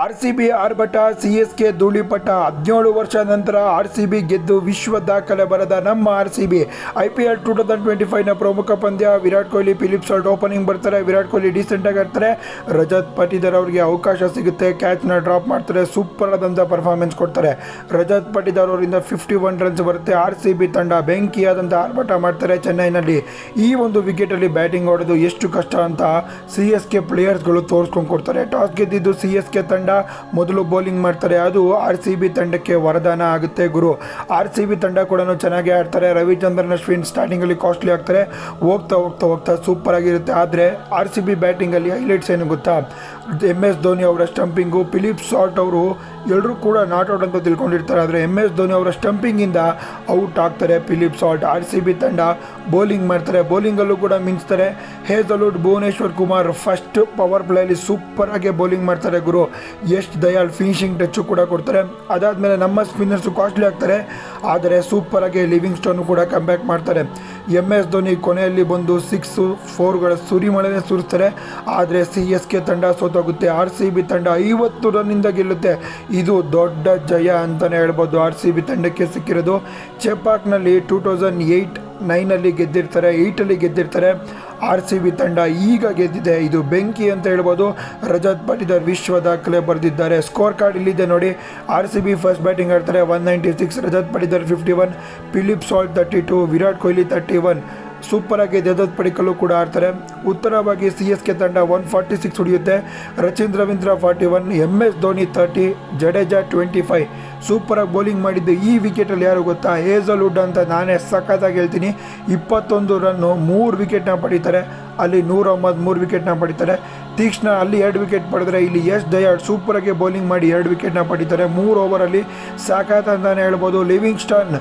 R C B ಆರ್ಭಟ C S K ಧೂಳಿಪಟ ಹದಿನೇಳು ವರ್ಷ ನಂತರ ಆರ್ ಸಿ ಬಿ ಗೆದ್ದು ವಿಶ್ವ ದಾಖಲೆ ಬರೆದ ನಮ್ಮ R C B I P L two thousand twenty ಫೈವ್ನ ಪ್ರಮುಖ ಪಂದ್ಯ. Virat Kohli, Philip Salt opening ಬರ್ತಾರೆ. ವಿರಾಟ್ ಕೊಹ್ಲಿ ಡೀಸೆಂಟಾಗಿ ಆಡ್ತಾರೆ. ರಜತ್ ಪಟಿದರ್ ಅವರಿಗೆ ಅವಕಾಶ ಸಿಗುತ್ತೆ. ಕ್ಯಾಚ್ನ ಡ್ರಾಪ್ ಮಾಡ್ತಾರೆ. ಸೂಪರ್ ಆದಂಥ ಪರ್ಫಾರ್ಮೆನ್ಸ್ ಕೊಡ್ತಾರೆ. ರಜತ್ ಪಟಿದಾರ್ ಅವರಿಂದ ಫಿಫ್ಟಿ ಒನ್ ರನ್ಸ್ ಬರುತ್ತೆ. ಆರ್ ಸಿ ಬಿ ತಂಡ ಬೆಂಕಿಯಾದಂಥ ಆರ್ಭಟ ಮಾಡ್ತಾರೆ ಚೆನ್ನೈನಲ್ಲಿ. ಈ ಒಂದು ವಿಕೆಟಲ್ಲಿ ಬ್ಯಾಟಿಂಗ್ ಹೊಡೆದು ಎಷ್ಟು ಕಷ್ಟ ಅಂತ ಸಿ ಎಸ್ ಕೆ ಪ್ಲೇಯರ್ಸ್ಗಳು ತೋರಿಸ್ಕೊಂಡು ಕೊಡ್ತಾರೆ. ಟಾಸ್ ಗೆದ್ದಿದ್ದು ಸಿ ಎಸ್ ಕೆ ತಂಡ. ಮೊದಲು ಬೌಲಿಂಗ್ ಮಾಡ್ತಾರೆ. ಅದು ಆರ್ ಸಿ ಬಿ ತಂಡಕ್ಕೆ ವರದಾನ ಆಗುತ್ತೆ ಗುರು. ಆರ್ ಸಿ ಬಿ ತಂಡ ಕೂಡ ಚೆನ್ನಾಗಿ ಆಡ್ತಾರೆ. ರವಿಚಂದ್ರನ್ ಅಶ್ವಿನ್ ಸ್ಟಾರ್ಟಿಂಗಲ್ಲಿ ಕಾಸ್ಟ್ಲಿ ಆಗ್ತಾರೆ. ಹೋಗ್ತಾ ಹೋಗ್ತಾ ಹೋಗ್ತಾ ಸೂಪರ್ ಆಗಿರುತ್ತೆ. ಆದರೆ ಆರ್ ಸಿ ಬಿ ಬ್ಯಾಟಿಂಗಲ್ಲಿ ಹೈಲೈಟ್ಸ್ ಏನು ಗೊತ್ತಾ? ಎಂ ಎಸ್ ಧೋನಿ ಅವರ ಸ್ಟಂಪಿಂಗು ಫಿಲಿಪ್ ಸಾಲ್ಟ್ ಅವರು ಎಲ್ಲರೂ ಕೂಡ ನಾಟ್ ಔಟ್ ಅಂತ ತಿಳ್ಕೊಂಡಿರ್ತಾರೆ. ಆದರೆ ಎಂ ಎಸ್ ಧೋನಿ ಅವರ ಸ್ಟಂಪಿಂಗಿಂದ ಔಟ್ ಆಗ್ತಾರೆ Philip Salt R C B ತಂಡ ಬೌಲಿಂಗ್ ಮಾಡ್ತಾರೆ. ಬೌಲಿಂಗಲ್ಲೂ ಕೂಡ ಮಿಂಚ್ತಾರೆ. Hazlewood Bhuvneshwar Kumar first power ಪ್ಲೇಯಲ್ಲಿ super ಆಗಿ ಬೌಲಿಂಗ್ ಮಾಡ್ತಾರೆ ಗುರು. ಎಷ್ಟು ದಯಾಳ್ ಫಿನಿಶಿಂಗ್ ಟಚ್ಚು ಕೂಡ ಕೊಡ್ತಾರೆ. ಅದಾದಮೇಲೆ ನಮ್ಮ ಸ್ಪಿನ್ನರ್ಸು ಕಾಸ್ಟ್ಲಿ ಆಗ್ತಾರೆ. ಆದರೆ ಸೂಪರ್ ಆಗಿ ಲಿವಿಂಗ್ ಸ್ಟೋನು ಕೂಡ ಕಮ್ಬ್ಯಾಕ್ ಮಾಡ್ತಾರೆ. ಎಂ ಎಸ್ ಧೋನಿ ಕೊನೆಯಲ್ಲಿ ಬಂದು ಸಿಕ್ಸು ಫೋರ್ಗಳ ಸುರಿಮಳೆನೇ ಸುರಿಸ್ತಾರೆ. ಆದರೆ ಸಿ ಎಸ್ ಕೆ ತಂಡ ಸೋತೋಗುತ್ತೆ. ಆರ್ ಸಿ ಬಿ ತಂಡ ಐವತ್ತು ರನ್ನಿಂದ ಗೆಲ್ಲುತ್ತೆ. ಇದು ದೊಡ್ಡ ಜಯ ಅಂತಲೇ ಹೇಳ್ಬೋದು. ಆರ್ ಸಿ ಬಿ ತಂಡಕ್ಕೆ ಸಿಕ್ಕಿರೋದು. ಚೆಪಾಕ್ನಲ್ಲಿ ಟೂ ತೌಸಂಡ್ ಏಯ್ಟ್ ನೈನಲ್ಲಿ ಗೆದ್ದಿರ್ತಾರೆ ಏಯ್ಟಲ್ಲಿ ಗೆದ್ದಿರ್ತಾರೆ. ಆರ್ ಸಿ ಬಿ ತಂಡ ಈಗ ಗೆದ್ದಿದೆ. ಇದು ಬೆಂಕಿ ಅಂತ ಹೇಳ್ಬೋದು. ರಜತ್ ಪಟಿದಾರ್ ವಿಶ್ವ ದಾಖಲೆ ಬರೆದಿದ್ದಾರೆ. ಸ್ಕೋರ್ ಕಾರ್ಡ್ ಇಲ್ಲಿದೆ ನೋಡಿ. R C B first batting ಆಡ್ತಾರೆ. One ninety six Rajat Patidar fifty one Philip Salt thirty two Virat Kohli thirty one super ಆಗಿ ದೇದತ್ ಪಡಿಕಲ್ಲು ಕೂಡ ಆಡ್ತಾರೆ. ಉತ್ತರವಾಗಿ ಸಿ ಎಸ್ ಕೆ ತಂಡ one forty six ಹೊಡೆಯುತ್ತೆ. Rachin Ravindra forty one M S Dhoni thirty Jadeja twenty five ಸೂಪರಾಗಿ bowling ಮಾಡಿದ್ದು ಈ ವಿಕೆಟಲ್ಲಿ ಯಾರು ಗೊತ್ತಾ? ಹೇಸಲ್ವುಡ್ ಅಂತ ನಾನೇ ಸಖತ್ತಾಗಿ ಹೇಳ್ತೀನಿ. ಇಪ್ಪತ್ತೊಂದು ರನ್ನು ಮೂರು ವಿಕೆಟ್ನ ಪಡೀತಾರೆ. ಅಲ್ಲಿ ನೂರ ಒಂಬತ್ತು ಮೂರು ವಿಕೆಟ್ನ ಪಡೀತಾರೆ. ತೀಕ್ಷ್ಣ ಅಲ್ಲಿ ಎರಡು ವಿಕೆಟ್ ಪಡೆದ್ರೆ ಇಲ್ಲಿ ಯಶ್ ದಯಾಳ್ ಸೂಪರಾಗಿ ಬೌಲಿಂಗ್ ಮಾಡಿ ಎರಡು ವಿಕೆಟ್ನ ಪಡೀತಾರೆ. ಮೂರು ಓವರಲ್ಲಿ ಸಾಕಾತ ಅಂತಲೇ ಹೇಳ್ಬೋದು. Livingstone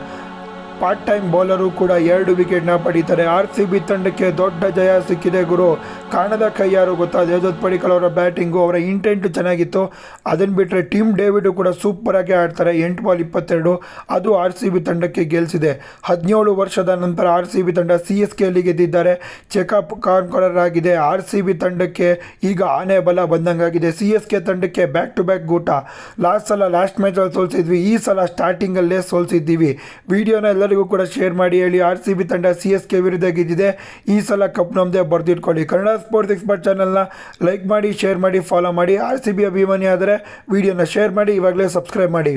part time bowler ಕೂಡ ಎರಡು ವಿಕೆಟ್ನ ಪಡೀತಾರೆ. ಆರ್ ಸಿ ಬಿ ತಂಡಕ್ಕೆ ದೊಡ್ಡ ಜಯ ಸಿಕ್ಕಿದೆ ಗುರು. ಕಾಣದ ಕೈ ಯಾರು ಗೊತ್ತಾ ದೇವದತ್ ಪಡಿಕಲ್ ಅವರ ಬ್ಯಾಟಿಂಗು ಅವರ ಇಂಟೆಂಟು ಚೆನ್ನಾಗಿತ್ತು. ಅದನ್ನು ಬಿಟ್ಟರೆ ಟೀಮ್ ಡೇವಿಡು ಕೂಡ ಸೂಪರಾಗಿ ಆಡ್ತಾರೆ. ಎಂಟು ಬಾಲ್ ಇಪ್ಪತ್ತೆರಡು. ಅದು ಆರ್ ಸಿ ಬಿ ತಂಡಕ್ಕೆ ಗೆಲ್ಲಿಸಿದೆ ಹದಿನೇಳು ವರ್ಷದ ನಂತರ ಆರ್ ಸಿ ಬಿ ತಂಡ ಸಿ ಎಸ್ ಕೆಯಲ್ಲಿ ಗೆದ್ದಿದ್ದಾರೆ. ಚೆಕಪ್ ಆಗಿದೆ ಆರ್ ಸಿ ಬಿ ತಂಡಕ್ಕೆ ಈಗ ಆನೆ ಬಲ ಬಂದಂಗಾಗಿದೆ. ಸಿ ಎಸ್ ಕೆ ತಂಡಕ್ಕೆ ಬ್ಯಾಕ್ ಟು ಬ್ಯಾಕ್ ಗೂಟ. ಲಾಸ್ಟ್ ಸಲ ಲಾಸ್ಟ್ ಮ್ಯಾಚಲ್ಲಿ ಸೋಲ್ಸಿದ್ವಿ. ಈ ಸಲ ಸ್ಟಾರ್ಟಿಂಗಲ್ಲೇ ಸೋಲ್ಸಿದ್ದೀವಿ. ವಿಡಿಯೋನ ಎಲ್ಲರಿಗೂ ಕೂಡ ಶೇರ್ ಮಾಡಿ ಹೇಳಿ. ಆರ್ ಸಿ ಬಿ ತಂಡ ಸಿ ಎಸ್ ಕೆ ವಿರುದ್ಧ ಗೆದ್ದಿದೆ. ಈ ಸಲ ಕಪ್ ನಮ್ಮದೇ ಬರೆದಿಟ್ಕೊಳ್ಳಿ. ಕನ್ನಡ ಸ್ಪೋರ್ಟ್ಸ್ ಎಕ್ಸ್ಪರ್ಟ್ ಚಾನಲ್ನ ಲೈಕ್ ಮಾಡಿ, ಶೇರ್ ಮಾಡಿ, ಫಾಲೋ ಮಾಡಿ. ಆರ್ ಸಿ ಬಿ ಅಭಿಮಾನಿ ಆದರೆ ವಿಡಿಯೋನ ಶೇರ್ ಮಾಡಿ. ಇವಾಗಲೇ ಸಬ್ಸ್ಕ್ರೈಬ್ ಮಾಡಿ.